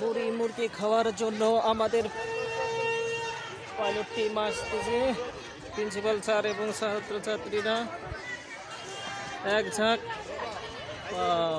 মুড়ি মুরগি খাওয়ার জন্য আমাদের পাইলট টিম প্রিন্সিপাল স্যার এবং ছাত্রছাত্রীরা। এক ঝাঁক। Wow.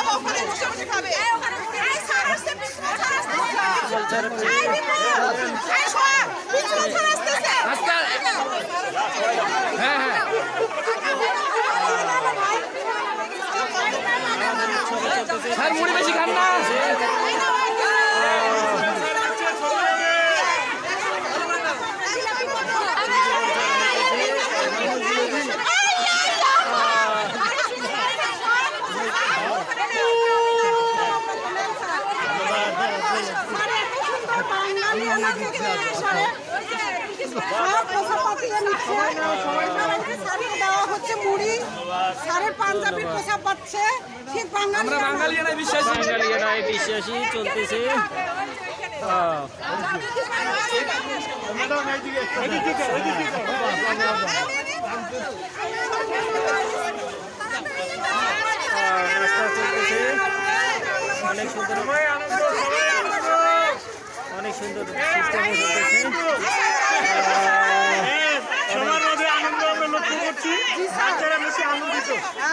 বসে ওখানে বসে বসে খাবে। স্যার হ্যাঁ হ্যাঁ। স্যার মুড়ি বেশি খান না। হচ্ছে মুড়ি সারের পাঞ্জাবির পোশাক পাচ্ছে ঠিক বাঙালি বাঙালিয়ানায় বিশ্বাসী চলতেছে। অনেক সুন্দর। অনেক সুন্দর সিস্টেমে সবার মধ্যে আনন্দ আমরা লক্ষ্য করছি। বাচ্চারা বেশি আনন্দিত।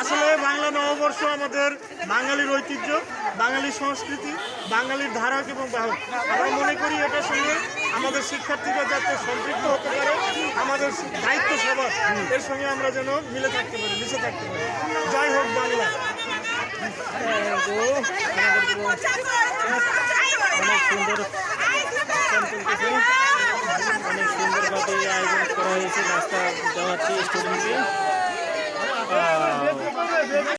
আসলে বাংলা নববর্ষ আমাদের বাঙালির ঐতিহ্য বাঙালির সংস্কৃতি বাঙালির ধারক এবং বাহক। আমরা মনে করি এটার সঙ্গে আমাদের শিক্ষার্থীরা যাতে সম্পৃক্ত হতে পারে আমাদের দায়িত্ব সবার। এর সঙ্গে আমরা যেন মিলে থাকতে পারি মিশে থাকতে পারি। জয় হোক বাংলা। অনেক সুন্দর অনেক সুন্দরভাবে আয়োজন করা হয়েছে নাস্তা দেওয়া স্টুডেন্টকে